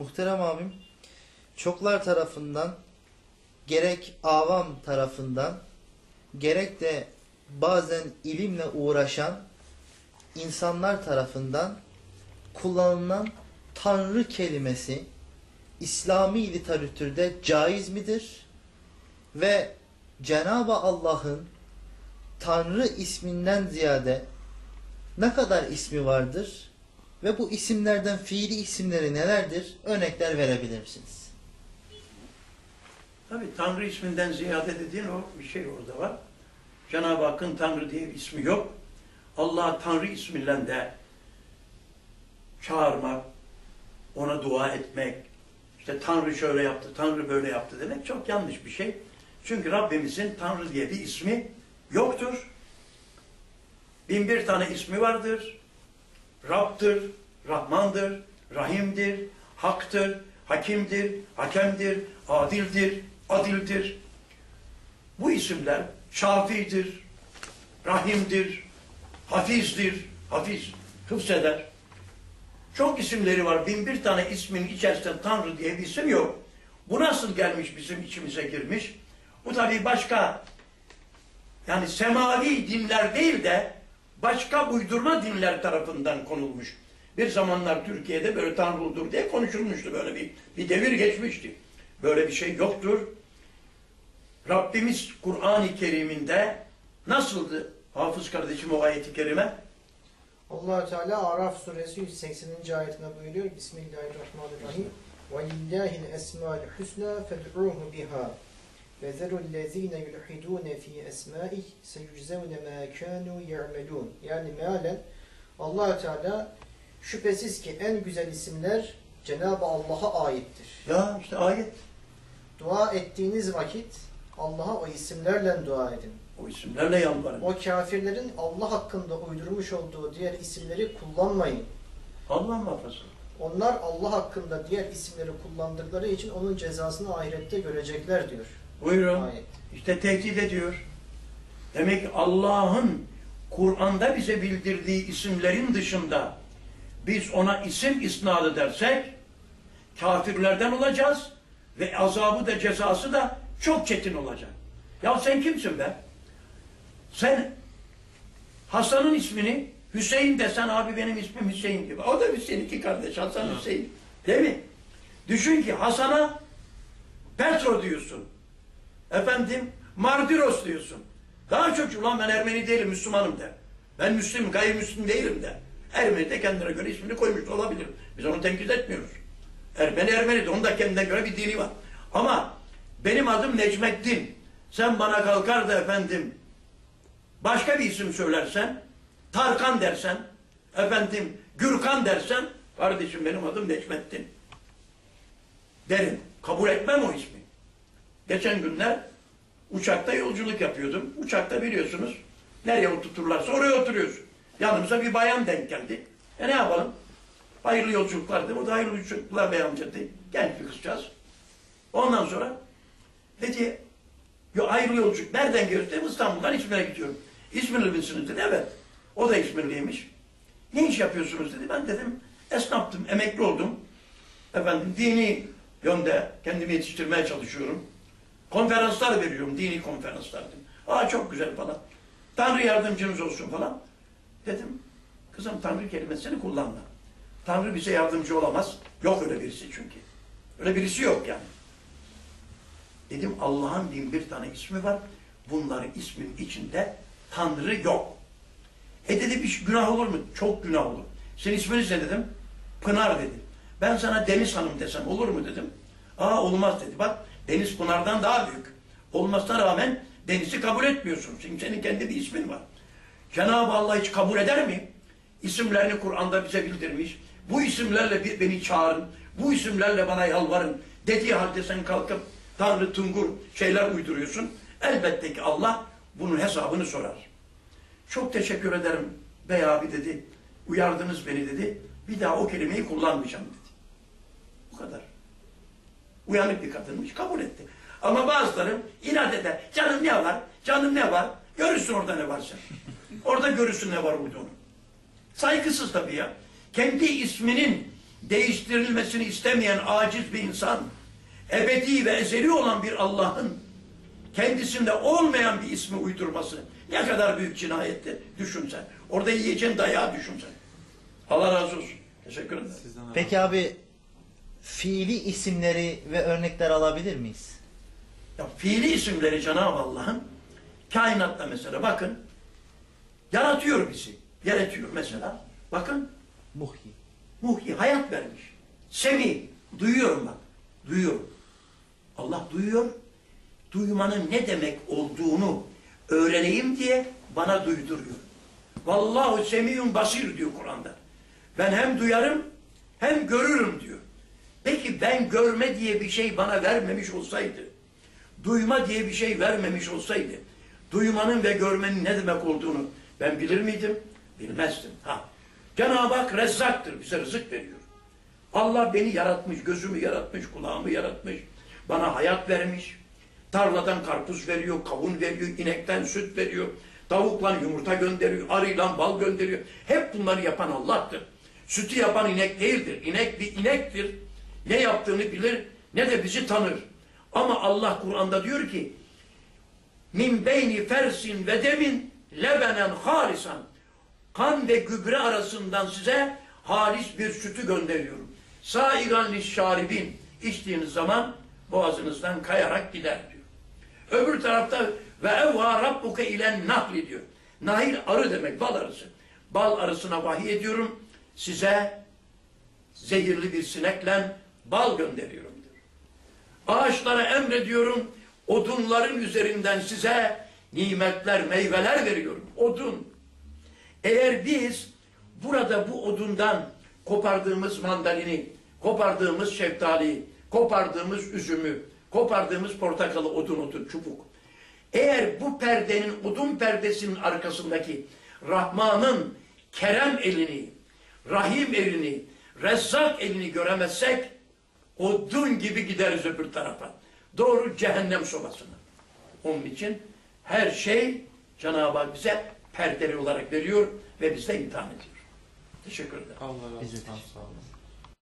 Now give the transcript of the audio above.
Muhterem abim, çoklar tarafından gerek avam tarafından gerek de bazen ilimle uğraşan insanlar tarafından kullanılan Tanrı kelimesi İslami literatürde caiz midir? Ve Cenab-ı Allah'ın Tanrı isminden ziyade ne kadar ismi vardır? Ve bu isimlerden fiili isimleri nelerdir? Örnekler verebilir misiniz? Tabi Tanrı isminden ziyade dediğin o bir şey orada var. Cenab-ı Hakk'ın Tanrı diye bir ismi yok. Allah Tanrı ismiyle de çağırmak, ona dua etmek, işte Tanrı şöyle yaptı, Tanrı böyle yaptı demek çok yanlış bir şey. Çünkü Rabbimizin Tanrı diye bir ismi yoktur. Bin bir tane ismi vardır. Rab'dır, Rahmandır, Rahim'dir, Hak'tır, Hakim'dir, Hakem'dir, Adil'dir, Adil'dir. Bu isimler Şafi'dir, Rahim'dir, Hafiz'dir, Hafiz, hıfzeder. Çok isimleri var. Bin bir tane ismin içerisinde Tanrı diye bir isim yok. Bu nasıl gelmiş bizim içimize girmiş? Bu tabii başka yani semavi dinler değil de başka uydurma dinler tarafından konulmuş. Bir zamanlar Türkiye'de böyle Tanrı'dır diye konuşulmuştu. Böyle bir, bir devir geçmişti. Böyle bir şey yoktur. Rabbimiz Kur'an-ı Kerim'inde nasıldı? Hafız kardeşim o ayeti kerime. allah Teala Araf suresi 180. ayetinde buyuruyor. Bismillahirrahmanirrahim. وَلِلَّهِ الْاَسْمَاءُ الْحُسْنَى فَادْعُوهُ بِهَا ve zelul lezine yulhidune fi esmâih seyüczevne mâ kânû ye'melûn. Yani mealen allah Teala şüphesiz ki en güzel isimler Cenab-ı Allah'a aittir. Ya işte ayet. Dua ettiğiniz vakit Allah'a o isimlerle dua edin. O isimlerle yalvarın. O kafirlerin Allah hakkında uydurmuş olduğu diğer isimleri kullanmayın. Allah muhafazın. Onlar Allah hakkında diğer isimleri kullandıkları için onun cezasını ahirette görecekler diyor. Buyurun. Ayet. İşte tehdit ediyor. Demek ki Allah'ın Kur'an'da bize bildirdiği isimlerin dışında biz ona isim isnat edersek kafirlerden olacağız ve azabı da cezası da çok çetin olacak. Ya sen kimsin be? Sen Hasan'ın ismini Hüseyin desen abi benim ismim Hüseyin gibi. O da Hüseyin iki kardeş Hasan Hüseyin. Değil mi? Düşün ki Hasan'a Petro diyorsun. Efendim Mardiros diyorsun. Daha çok ulan ben Ermeni değilim Müslümanım de. Ben Müslüm, gayrimüslim değilim de. Ermeni de kendine göre ismini koymuş olabilir. Biz onu tenkit etmiyoruz. Ermeni Ermeni de onun da kendine göre bir dini var. Ama benim adım Necmettin. Sen bana kalkar da efendim başka bir isim söylersen, Tarkan dersen, efendim Gürkan dersen, kardeşim benim adım Necmettin. Derim. Kabul etmem o ismi. Geçen günler uçakta yolculuk yapıyordum. Uçakta biliyorsunuz nereye oturturlarsa oraya oturuyorsun. Yanımıza bir bayan denk geldi. E ne yapalım? Hayırlı yolculuklar dedim. O da hayırlı yolculuklar bey amca dedi. Genç bir kızcağız. Ondan sonra dedi Yo, hayırlı yolculuk. Nereden geliyorsun? Dedim İstanbul'dan İzmir'e gidiyorum. İzmirli misiniz dedi. Evet. O da İzmirliymiş. Ne iş yapıyorsunuz dedi. Ben dedim esnaftım, emekli oldum. Efendim dini yönde kendimi yetiştirmeye çalışıyorum. Konferanslar veriyorum, dini konferanslar dedim. Aa çok güzel falan. Tanrı yardımcınız olsun falan. Dedim, kızım Tanrı kelimesini kullanma. Tanrı bize yardımcı olamaz. Yok öyle birisi çünkü. Öyle birisi yok yani. Dedim Allah'ın bin bir tane ismi var. Bunların ismin içinde Tanrı yok. E dedi bir günah olur mu? Çok günah olur. Senin isminiz ne dedim? Pınar dedi. Ben sana Deniz Hanım desem olur mu dedim. Aa olmaz dedi. Bak Deniz Pınar'dan daha büyük. Olmasına rağmen Deniz'i kabul etmiyorsun. Çünkü senin kendi bir ismin var. Cenab-ı Allah hiç kabul eder mi? İsimlerini Kur'an'da bize bildirmiş. Bu isimlerle bir- beni çağırın. Bu isimlerle bana yalvarın. Dediği halde sen kalkıp Tanrı tungur şeyler uyduruyorsun. Elbette ki Allah bunun hesabını sorar. Çok teşekkür ederim bey abi dedi. Uyardınız beni dedi. Bir daha o kelimeyi kullanmayacağım dedi. Bu kadar. Uyanık bir kadınmış. Kabul etti. Ama bazıları inat eder. Canım ne var? Canım ne var? Görürsün orada ne varsa. Orada görürsün ne var olduğunu. Saygısız tabii ya. Kendi isminin değiştirilmesini istemeyen aciz bir insan, ebedi ve ezeli olan bir Allah'ın kendisinde olmayan bir ismi uydurması ne kadar büyük cinayettir düşün sen. Orada yiyeceğin dayağı düşün sen. Allah razı olsun. Teşekkür ederim. Peki abi fiili isimleri ve örnekler alabilir miyiz? Ya fiili isimleri Cenab-ı Allah'ın kainatta mesela bakın yaratıyor bizi. Yaratıyor mesela. Bakın Muhyi. muhyi hayat vermiş. Semi duyuyorum bak. Duyuyorum. Allah duyuyor. Duymanın ne demek olduğunu öğreneyim diye bana duyduruyor. Vallahu semiyun basir diyor Kur'an'da. Ben hem duyarım hem görürüm diyor. Peki ben görme diye bir şey bana vermemiş olsaydı, duyma diye bir şey vermemiş olsaydı, duymanın ve görmenin ne demek olduğunu ben bilir miydim? Bilmezdim. Ha. Cenab-ı Hak rezzaktır, bize rızık veriyor. Allah beni yaratmış, gözümü yaratmış, kulağımı yaratmış, bana hayat vermiş. Tarladan karpuz veriyor, kavun veriyor, inekten süt veriyor, tavukla yumurta gönderiyor, arıyla bal gönderiyor. Hep bunları yapan Allah'tır. Sütü yapan inek değildir. İnek bir inektir. Ne yaptığını bilir, ne de bizi tanır. Ama Allah Kur'an'da diyor ki, min beyni fersin ve demin lebenen harisan kan ve gübre arasından size halis bir sütü gönderiyorum. Saigan şaribin içtiğiniz zaman boğazınızdan kayarak gider diyor. Öbür tarafta ve evha rabbuke ilen nahli diyor. Nahil arı demek bal arısı. Bal arısına vahiy ediyorum. Size zehirli bir sinekle bal gönderiyorum diyor. Ağaçlara emrediyorum. Odunların üzerinden size nimetler, meyveler veriyorum. Odun. Eğer biz burada bu odundan kopardığımız mandalini, kopardığımız şeftaliyi, kopardığımız üzümü, kopardığımız portakalı odun odun çubuk. Eğer bu perdenin, odun perdesinin arkasındaki Rahman'ın kerem elini, Rahim elini, Rezzak elini göremezsek odun gibi gideriz öbür tarafa. Doğru cehennem sobasına. Onun için her şey Cenab-ı Hak bize perdeli olarak veriyor ve bizde imtihan ediyor. Teşekkür ederim. Allah razı olsun.